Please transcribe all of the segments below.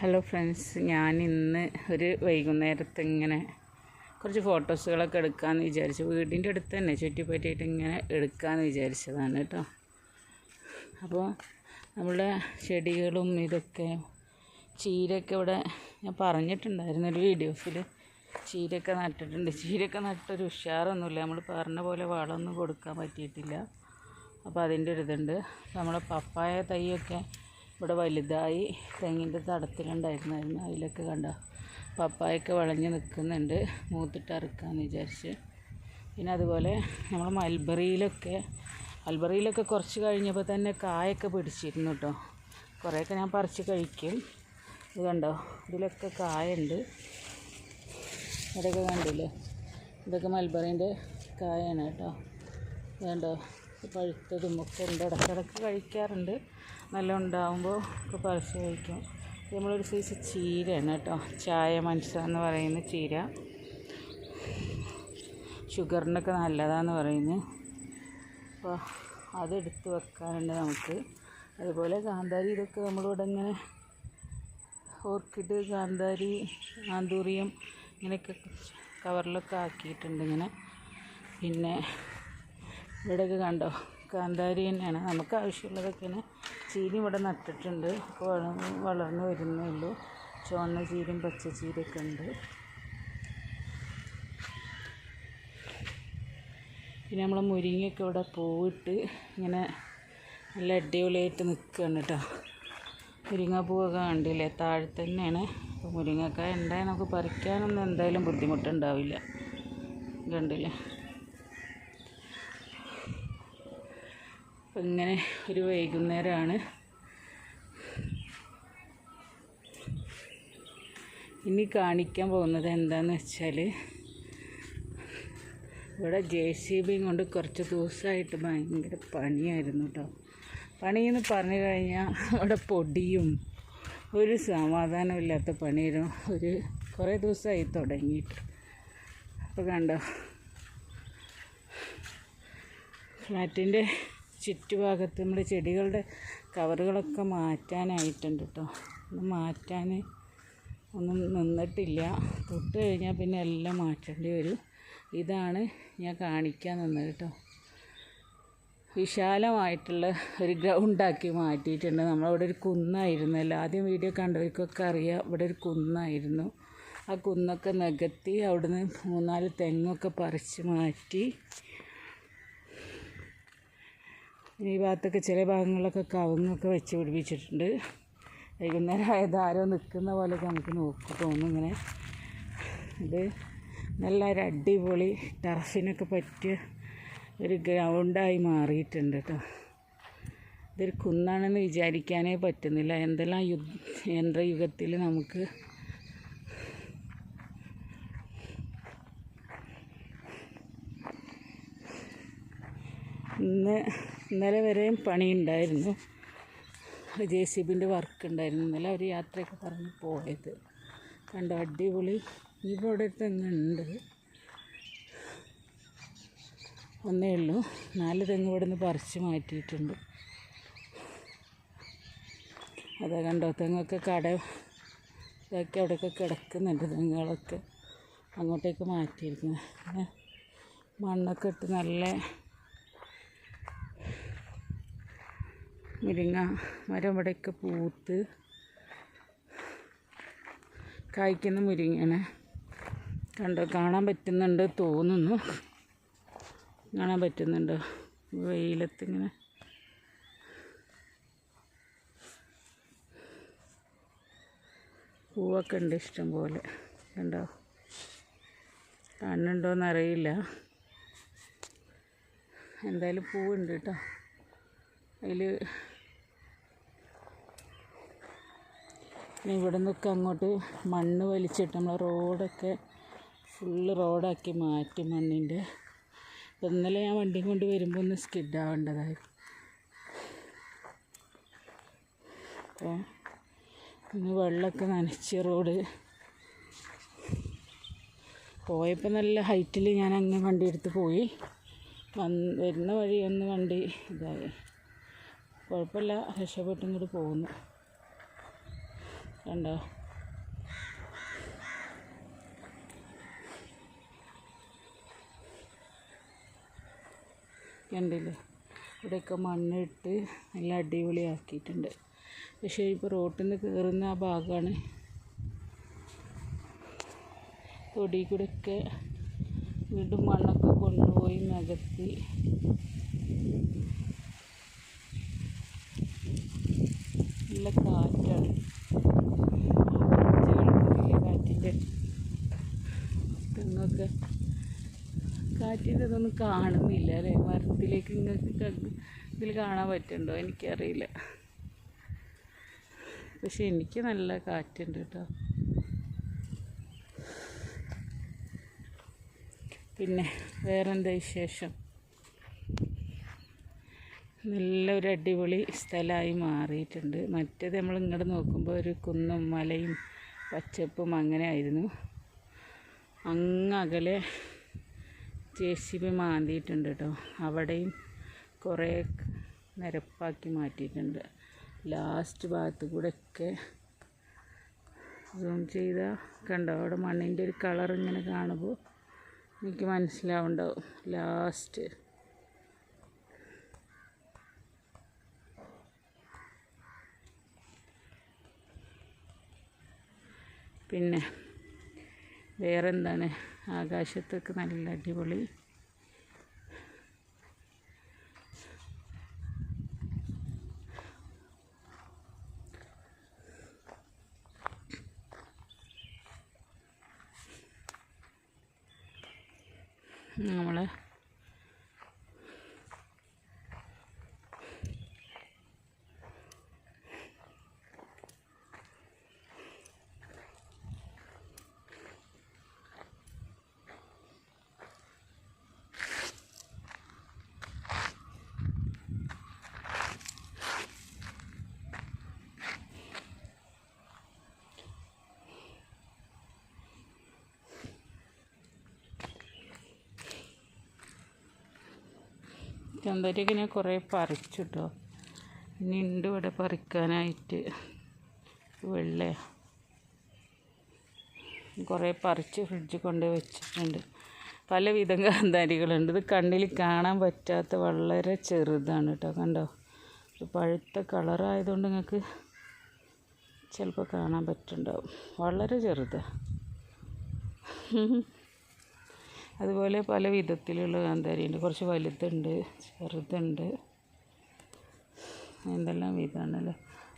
Hello friends ഞാൻ ഇന്ന് ഒരു വൈകുന്നേരത്ത് ഇങ്ങനെ കുറച്ച് ഫോട്ടോസുകളൊക്കെ എടുക്കാമെന്ന് വിചാരിച്ചു. വീടിന്റെ അടുത്ത് തന്നെ ചുറ്റിപ്പറ്റിയിട്ട് ഇങ്ങനെ എടുക്കാമെന്ന് വിചാരിച്ചതാണ് കേട്ടോ. അപ്പോൾ നമ്മുടെ ചെടികളും ഇതൊക്കെ ചീരയൊക്കെ ഇവിടെ ഞാൻ പറഞ്ഞിട്ടുണ്ടായിരുന്നു ഒരു വീഡിയോസിൽ. ചീരയൊക്കെ നട്ടിട്ടുണ്ട്. ചീരയൊക്കെ നട്ടൊരു ഉഷാറൊന്നുമില്ല. നമ്മൾ പറഞ്ഞ പോലെ വളമൊന്നും കൊടുക്കാൻ പറ്റിയിട്ടില്ല. അപ്പോൾ അതിന്റെ ഒരു ഇതുണ്ട്. നമ്മളെ പപ്പായ തൈയൊക്കെ ഇവിടെ വലുതായി തെങ്ങിന്റെ തടത്തിലുണ്ടായിരുന്നായിരുന്നു അതിലൊക്കെ കണ്ട പപ്പായൊക്കെ വളഞ്ഞ് നിൽക്കുന്നുണ്ട്. മൂത്തിട്ട് അറുക്കാമെന്ന് വിചാരിച്ച്. പിന്നെ അതുപോലെ നമ്മൾ മൽബറിയിലൊക്കെ മൽബറിയിലൊക്കെ കുറച്ച് കഴിഞ്ഞപ്പോൾ തന്നെ കായൊക്കെ പിടിച്ചിരുന്നു കേട്ടോ. കുറേയൊക്കെ ഞാൻ പറിച്ച് കഴിക്കും. ഇത് കണ്ടോ ഇതിലൊക്കെ കായുണ്ട്. ഇവിടെയൊക്കെ കണ്ടില്ലേ ഇതൊക്കെ മൽബറീന്റെ കായാണ് കേട്ടോ. വേണ്ടോ പഴുത്തതും ഒക്കെ ഉണ്ട്. ഇടയ്ക്കിടയ്ക്ക് കഴിക്കാറുണ്ട്. നല്ല ഉണ്ടാകുമ്പോൾ ഒക്കെ പറിച്ച് കഴിക്കും. നമ്മളൊരു സൈസ് ചീരയാണ് കേട്ടോ. ചായ മനുഷ്യ എന്ന് പറയുന്ന ചീര. ഷുഗറിനൊക്കെ നല്ലതാന്ന് പറയുന്നു. അപ്പോൾ അതെടുത്ത് വെക്കാനുണ്ട് നമുക്ക്. അതുപോലെ കാന്താരി ഇതൊക്കെ നമ്മളിവിടെ ഇങ്ങനെ ഓർക്കിഡ് കാന്താരി ആന്തൂറിയം ഇങ്ങനെയൊക്കെ കവറിലൊക്കെ ആക്കിയിട്ടുണ്ട് ഇങ്ങനെ. പിന്നെ ഇവിടെയൊക്കെ കണ്ടോ? കാന്താരി തന്നെയാണ്. നമുക്ക് ആവശ്യമുള്ളതൊക്കെയാണ്. ചീനി ഇവിടെ നട്ടിട്ടുണ്ട്. ഇപ്പോൾ വളർന്നു വരുന്നേ ഉള്ളൂ. ചുവന്ന ചീരയും പച്ച ചീരയൊക്കെ ഉണ്ട്. പിന്നെ നമ്മളെ മുരിങ്ങയൊക്കെ ഇവിടെ പൂവിട്ട് ഇങ്ങനെ നല്ല അടിപൊളിയായിട്ട് നിൽക്കുകയാണ് കേട്ടോ. മുരിങ്ങാപ്പൂവൊക്കെ കണ്ടില്ലേ? താഴെ തന്നെയാണ്. അപ്പോൾ മുരിങ്ങക്കായ ഉണ്ടായാൽ നമുക്ക് പറിക്കാനൊന്നും എന്തായാലും ബുദ്ധിമുട്ടുണ്ടാവില്ല. കണ്ടില്ലേ? അപ്പം ഇങ്ങനെ ഒരു വൈകുന്നേരമാണ് ഇനി കാണിക്കാൻ പോകുന്നത് എന്താണെന്ന് വെച്ചാൽ ഇവിടെ ജെ സി ബിയും കൊണ്ട് കുറച്ച് ദിവസമായിട്ട് ഭയങ്കര പണിയായിരുന്നു കേട്ടോ പണിയെന്ന് പറഞ്ഞു കഴിഞ്ഞാൽ അവിടെ പൊടിയും ഒരു സമാധാനമില്ലാത്ത പണിയിലും ഒരു കുറേ ദിവസമായി തുടങ്ങിയിട്ട്. അപ്പോൾ കണ്ടോ? ഫ്ലാറ്റിന്റെ ചുറ്റുഭാഗത്ത് നമ്മുടെ ചെടികളുടെ കവറുകളൊക്കെ മാറ്റാനായിട്ടുണ്ട് കേട്ടോ ഒന്ന് മാറ്റാൻ ഒന്നും നിന്നിട്ടില്ല. തൊട്ട് കഴിഞ്ഞാൽ പിന്നെ എല്ലാം മാറ്റേണ്ടി വരും. ഇതാണ് ഞാൻ കാണിക്കാൻ നിന്നത് കേട്ടോ വിശാലമായിട്ടുള്ള ഒരു ഗ്രൗണ്ടാക്കി മാറ്റിയിട്ടുണ്ട്. നമ്മളവിടെ ഒരു കുന്നായിരുന്നല്ലോ. ആദ്യം വീഡിയോ കണ്ടവർക്കൊക്കെ അറിയാം. ഇവിടെ ഒരു കുന്നായിരുന്നു. ആ കുന്നൊക്കെ നികത്തി അവിടുന്ന് മൂന്നാൽ തെങ്ങൊക്കെ പറിച്ച് മാറ്റി ഈ ഭാഗത്തൊക്കെ ചില ഭാഗങ്ങളിലൊക്കെ കവുങ്ങൊക്കെ വെച്ച് പിടിപ്പിച്ചിട്ടുണ്ട്. വൈകുന്നേരം ആയത് ആരോ നിൽക്കുന്ന പോലെയൊക്കെ നമുക്ക് നോക്കി തോന്നും ഇങ്ങനെ. ഇത് നല്ല ഒരു അടിപൊളി ടർഫിനൊക്കെ പറ്റിയ ഒരു ഗ്രൗണ്ടായി മാറിയിട്ടുണ്ട് കേട്ടോ. ഇതൊരു കുന്നാണെന്ന് വിചാരിക്കാനേ പറ്റുന്നില്ല. എന്തെല്ലാം യു യന്ത്രയുഗത്തിൽ നമുക്ക് ഇന്ന് ഇന്നലെ വരെയും പണിയുണ്ടായിരുന്നു. ജെ സി ബിന്റെ വർക്ക് ഉണ്ടായിരുന്നു ഇന്നലെ അവർ യാത്രയൊക്കെ പറഞ്ഞ് പോയത്. കണ്ടോ അടിപൊളി. ഇവിടെ തെങ്ങുണ്ട്. ഒന്നേ ഉള്ളൂ. നാല് തെങ്ങ് ഇവിടെ നിന്ന് പറിച്ച് മാറ്റിയിട്ടുണ്ട്. അതാ കണ്ടോ തെങ്ങൊക്കെ കട ഇതൊക്കെ അവിടെയൊക്കെ കിടക്കുന്നുണ്ട് തെങ്ങുകളൊക്കെ. അങ്ങോട്ടേക്ക് മാറ്റിയിരിക്കുന്നത് മണ്ണൊക്കെ ഇട്ട് നല്ല മുരിങ്ങ മരം ഇവിടെയൊക്കെ പൂത്ത് കായ്ക്കുന്ന മുരിങ്ങയാണ് കണ്ടോ? കാണാൻ പറ്റുന്നുണ്ട് തോന്നുന്നു. കാണാൻ പറ്റുന്നുണ്ടോ. വെയിലത്തിങ്ങനെ. പൂവൊക്കെ ഉണ്ട് ഇഷ്ടം പോലെ. കണ്ടോ? കാണുന്നുണ്ടോയെന്നറിയില്ല എന്തായാലും പൂവുണ്ട് കേട്ടോ. അതിൽ പിന്നെ ഇവിടെ നിന്നൊക്കെ അങ്ങോട്ട് മണ്ണ് വലിച്ചിട്ട് നമ്മൾ റോഡൊക്കെ ഫുള്ള് റോഡാക്കി മാറ്റി മണ്ണിന്റെ. ഇന്നലെ ഞാൻ വണ്ടിയും കൊണ്ട് വരുമ്പോൾ ഒന്ന് സ്കിഡാവേണ്ടതായി അപ്പോൾ ഇന്ന് വെള്ളമൊക്കെ നനച്ച് റോഡ്. പോയപ്പോൾ നല്ല ഹൈറ്റിൽ ഞാൻ അങ്ങ് വണ്ടി എടുത്ത് പോയി. വന്ന് വരുന്ന വഴി ഒന്ന് വണ്ടി ഇതായി. കുഴപ്പമില്ല രക്ഷപ്പെട്ടിങ്ങോട്ട് പോകുന്നു. കണ്ടോ? കണ്ടില്ലേ? ഇവിടെയൊക്കെ മണ്ണിട്ട് നല്ല അടിപൊളിയാക്കിയിട്ടുണ്ട്. പക്ഷേ ഇപ്പോൾ റോട്ടിൽ നിന്ന് കയറുന്ന ആ ഭാഗമാണ് തൊടി കൂടെയൊക്കെ വീണ്ടും മണ്ണൊക്കെ കൊണ്ടുപോയി നികത്തി. നല്ല കാറ്റാണ് കാറ്റിന്റെ തെങ്ങൊക്കെ കാറ്റിന്റെ ഇതൊന്നും കാണുന്നില്ല അല്ലേ? മരത്തിലേക്ക് നിങ്ങൾക്ക് ഇതിൽ കാണാൻ പറ്റുന്നുണ്ടോ? എനിക്കറിയില്ല. പക്ഷെ എനിക്ക് നല്ല കാറ്റുണ്ട് കേട്ടോ. പിന്നെ വേറെന്താ വിശേഷം? നല്ലൊരു അടിപൊളി സ്ഥലമായി മാറിയിട്ടുണ്ട്. മറ്റേത് നമ്മൾ ഇങ്ങോട്ട് നോക്കുമ്പോൾ ഒരു കുന്നും മലയും പച്ചപ്പും അങ്ങനെ ആയിരുന്നു. അങ്ങ് അകലെ ജെ സി ബി മാന്തിയിട്ടുണ്ട് കേട്ടോ അവിടെയും കുറേ നിരപ്പാക്കി മാറ്റിയിട്ടുണ്ട്. ലാസ്റ്റ് ഭാഗത്ത് കൂടെ ഒക്കെ സൂം ചെയ്താൽ കണ്ടോ? അവിടെ മണ്ണിന്റെ ഒരു കളർ ഇങ്ങനെ കാണുമ്പോൾ എനിക്ക് മനസ്സിലാവുണ്ടാവും. ലാസ്റ്റ് പിന്നെ വേറെന്താണ്? ആകാശത്തൊക്കെ നല്ല അടിപൊളി. നമ്മൾ ചന്തരിയൊക്കെ ഞാൻ കുറേ പറിച്ചിട്ടോ. ഇനി ഉണ്ട് ഇവിടെ പറിക്കാനായിട്ട്. വെള്ള കുറേ പറിച്ച് ഫ്രിഡ്ജിൽ കൊണ്ട് വെച്ചിട്ടുണ്ട്. പല വിധം കാന്താരികളുണ്ട്. ഇത് കണ്ണിൽ കാണാൻ പറ്റാത്ത വളരെ ചെറുതാണ് കേട്ടോ കണ്ടോ? പഴുത്ത കളറായതുകൊണ്ട് നിങ്ങൾക്ക് ചിലപ്പോൾ കാണാൻ പറ്റുന്നുണ്ടാവും. വളരെ ചെറുതാണ് അതുപോലെ പല വിധത്തിലുള്ള കാന്താരിയുണ്ട്. കുറച്ച് വലുതുണ്ട് ചെറുതുണ്ട്. എന്തെല്ലാം വിധമാണല്ലോ?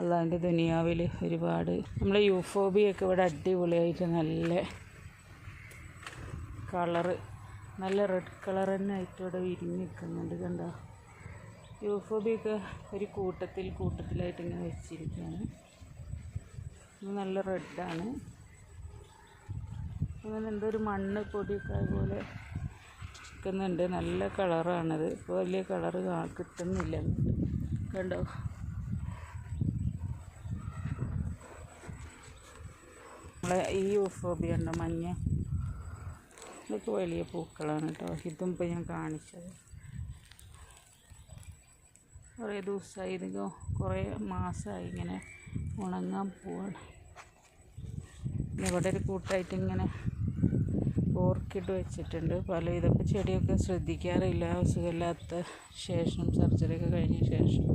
അള്ളാഹിന്റെ ദുനിയാവിൽ ഒരുപാട് നമ്മളെ യൂഫോബിയൊക്കെ ഇവിടെ അടിപൊളിയായിട്ട് നല്ല കളറ് നല്ല റെഡ് കളർ തന്നെ ആയിട്ട് ഇവിടെ വിരിഞ്ഞ് നിൽക്കുന്നുണ്ട് കണ്ടോ? യൂഫോബിയൊക്കെ ഒരു കൂട്ടത്തിൽ കൂട്ടത്തിലായിട്ട് ഇങ്ങനെ വെച്ചിരിക്കുകയാണ്. നല്ല റെഡാണ്. അങ്ങനെ എന്തോ ഒരു മണ്ണ് പൊടിയൊക്കെ പോലെ നിൽക്കുന്നുണ്ട് നല്ല കളറാണത്. ഇപ്പോൾ വലിയ കളറ് കിട്ടുന്നില്ല. കണ്ടോ? നമ്മളെ ഈ യൂഫോബിയ ഉണ്ടോ? മഞ്ഞ. ഇതൊക്കെ വലിയ പൂക്കളാണ് കേട്ടോ. ഇതും ഇപ്പോൾ ഞാൻ കാണിച്ചത്. കുറേ ദിവസമായി ഇതിപ്പോൾ കുറേ മാസമായി ഇങ്ങനെ ഉണങ്ങാൻ പോവാണ്. ഇവിടെ ഒരു കൂട്ടായിട്ട് ഇങ്ങനെ ഓർക്കിഡ് വെച്ചിട്ടുണ്ട്. പല ഇതൊക്കെ ചെടിയൊക്കെ ശ്രദ്ധിക്കാറില്ല. സുഖമില്ലാത്ത ശേഷം സർജറിയൊക്കെ കഴിഞ്ഞ ശേഷം.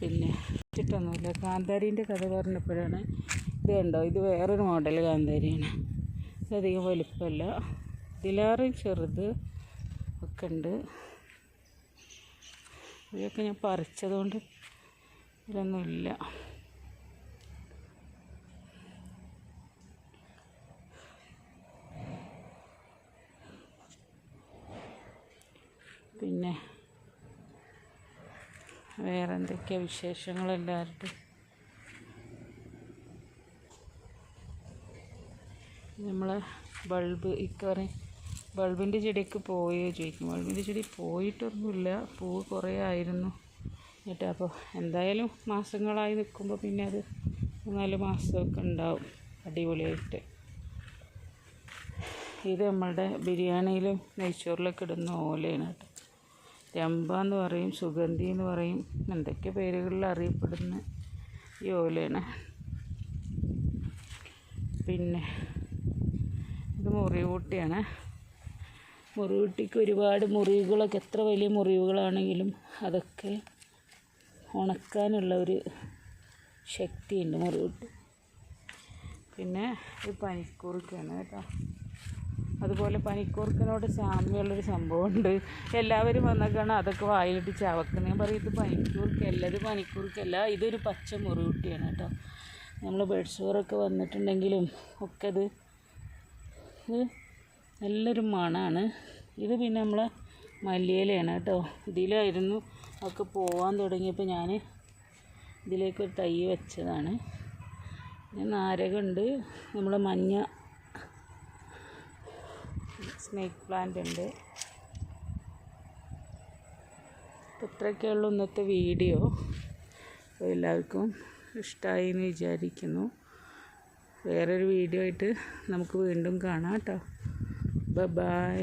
പിന്നെ വെച്ചിട്ടൊന്നുമില്ല. കാന്താരീന്റെ കഥ പറഞ്ഞപ്പോഴാണ് ഇത് കണ്ടോ? ഇത് വേറൊരു മോഡൽ കാന്താരിയാണ്. ഇതധികം വലിപ്പമല്ല. ഇതിലാറും ചെറുത് ഒക്കെ ഉണ്ട്. ഇതൊക്കെ ഞാൻ പറിച്ചതുകൊണ്ട് ഇതൊന്നുമില്ല പിന്നെ വേറെ എന്തൊക്കെയാണ് വിശേഷങ്ങൾ നമ്മൾ ബൾബ് ഇക്കറി ബൾബിന്റെ ചെടിയൊക്കെ പോയോ ചോദിക്കും. ബൾബിന്റെ ചെടി പോയിട്ടൊന്നുമില്ല. പൂവ് കുറേ ആയിരുന്നു. എന്നിട്ട് അപ്പോൾ എന്തായാലും മാസങ്ങളായി നിൽക്കുമ്പോൾ പിന്നെ അത് നാല് മാസമൊക്കെ ഉണ്ടാവും അടിപൊളിയായിട്ട്. ഇത് നമ്മളുടെ ബിരിയാണിയിലും നെയ്ച്ചോറിലൊക്കെ ഇടുന്ന ഓലയാണ് കേട്ടോ. രമ്പ എന്ന് പറയും സുഗന്ധി എന്ന് പറയും എന്തൊക്കെ പേരുകളിൽ അറിയപ്പെടുന്ന ഈ ഓലയാണ് പിന്നെ ഇത് മുറിവൂട്ടിയാണ്. മുറിവൂട്ടിക്ക് ഒരുപാട് മുറിവുകളൊക്കെ എത്ര വലിയ മുറിവുകളാണെങ്കിലും അതൊക്കെ ഉണക്കാനുള്ള ഒരു ശക്തിയുണ്ട് മുറിവൂട്ടി. പിന്നെ ഇത് പനിക്കൂർക്കയാണ് കേട്ടോ. അതുപോലെ പനിക്കൂർക്കനോട് സാമ്യമുള്ളൊരു സംഭവമുണ്ട്. എല്ലാവരും വന്നൊക്കെയാണ് അതൊക്കെ വായിലിട്ട് ചവക്കുന്നത് ഞാൻ പറയും ഇത് പനിക്കൂർക്കല്ല ഇത് പനിക്കൂർക്കല്ല ഇതൊരു പച്ച മുറിവുട്ടിയാണ് കേട്ടോ നമ്മൾ ബെഡ് ഷോറൊക്കെ വന്നിട്ടുണ്ടെങ്കിലും ഒക്കെ അത് ഇത് നല്ലൊരു മണമാണ് ഇത് പിന്നെ നമ്മളെ മല്ലിയിലയാണ് കേട്ടോ. ഇതിലായിരുന്നു ഒക്കെ പോവാൻ തുടങ്ങിയപ്പോൾ ഞാൻ ഇതിലേക്കൊരു തൈ വെച്ചതാണ്. നാരകമുണ്ട്. നമ്മളെ മഞ്ഞ സ്നേക്ക് പ്ലാന്റ് ഉണ്ട്. അപ്പോൾ ഇത്രയൊക്കെ ഉള്ളൂ ഇന്നത്തെ വീഡിയോ. എല്ലാവർക്കും ഇഷ്ടമായി എന്ന് വിചാരിക്കുന്നു. വേറൊരു വീഡിയോ ആയിട്ട് നമുക്ക് വീണ്ടും കാണാം കേട്ടോ. ബൈ